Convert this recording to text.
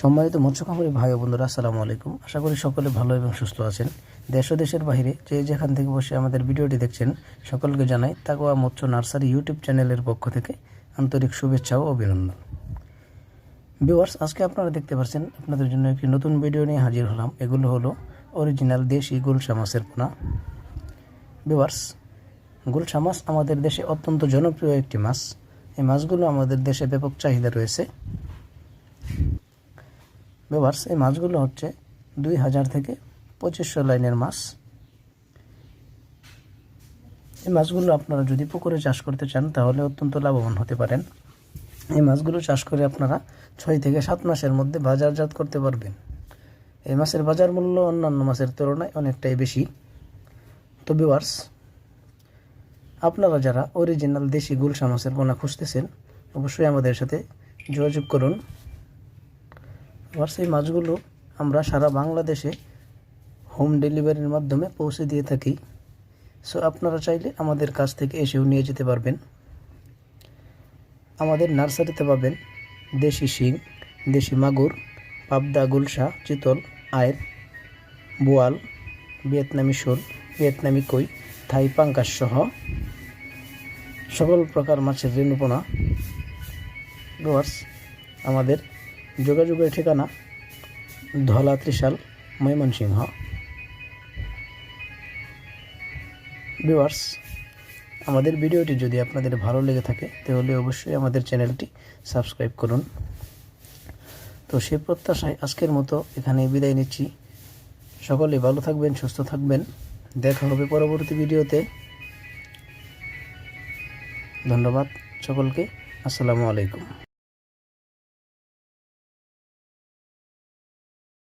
সম্মানিত মৎস্য খামারি ভাই বন্ধুরা, আসসালামু আলাইকুম। আশা করি সকলে ভালো এবং সুস্থ আছেন। দেশ ও দেশের বাইরে যে যেখান থেকে বসে আমাদের ভিডিওটি দেখছেন, সকলকে জানাই তাকোয়া মৎস্য নার্সারি ইউটিউব চ্যানেলের পক্ষ থেকে আন্তরিক শুভেচ্ছা ও অভিনন্দন। ভিউয়ার্স, আজকে আপনারা দেখতে পাচ্ছেন, আপনাদের জন্য একটি নতুন ভিডিও নিয়ে হাজির হলাম। এগুলো হলো অরিজিনাল দেশি গুলশা মাছের পোনা। ভিউয়ার্স, গুলশা মাছ আমাদের দেশে অত্যন্ত জনপ্রিয় একটি মাছ। এই মাছগুলো আমাদের দেশে ব্যাপক চাহিদা রয়েছে। ভিউয়ার্স এই মাছগুলো হচ্ছে দুই হাজার থেকে পঁচিশশো লাইনের মাছ এই মাছগুলো আপনারা যদি পুকুরে চাষ করতে চান, তাহলে অত্যন্ত লাভবান হতে পারেন। এই মাছগুলো চাষ করে আপনারা ছয় থেকে সাত মাসের মধ্যে বাজারজাত করতে পারবেন। এই মাছের বাজার মূল্য অন্যান্য মাছের তুলনায় অনেকটাই বেশি। তো ভিউয়ার্স আপনারা যারা অরিজিনাল দেশি গুলশা মাছের পোনা খুঁজতেছেন, অবশ্যই আমাদের সাথে যোগাযোগ করুন। আবার সেই মাছগুলো আমরা সারা বাংলাদেশে হোম ডেলিভারির মাধ্যমে পৌঁছে দিয়ে থাকি। সো আপনারা চাইলে আমাদের কাছ থেকে এসেও নিয়ে যেতে পারবেন। আমাদের নার্সারিতে পাবেন দেশি শিং, দেশি মাগুর, পাবদা, গুলশা, চিতল আয়ের বোয়াল, ভিয়েতনামি শোল, ভিয়েতনামি কই, থাই পাঙ্কাস সহ সকল প্রকার মাছের রেণুপোনা। ডোয়ার্স আমাদের যোগাযোগের ঠিকানা ধলা ত্রিশাল ময়মনসিংহ। ভিউয়ার্স, আমাদের ভিডিওটি যদি আপনাদের ভালো লেগে থাকে, তাহলে অবশ্যই আমাদের চ্যানেলটি সাবস্ক্রাইব করুন। তো সে প্রত্যাশায় আজকের মতো এখানে বিদায় নিচ্ছি। সকলে ভালো থাকবেন, সুস্থ থাকবেন। দেখা হবে পরবর্তী ভিডিওতে। ধন্যবাদ সকলকে। আসসালামু আলাইকুম।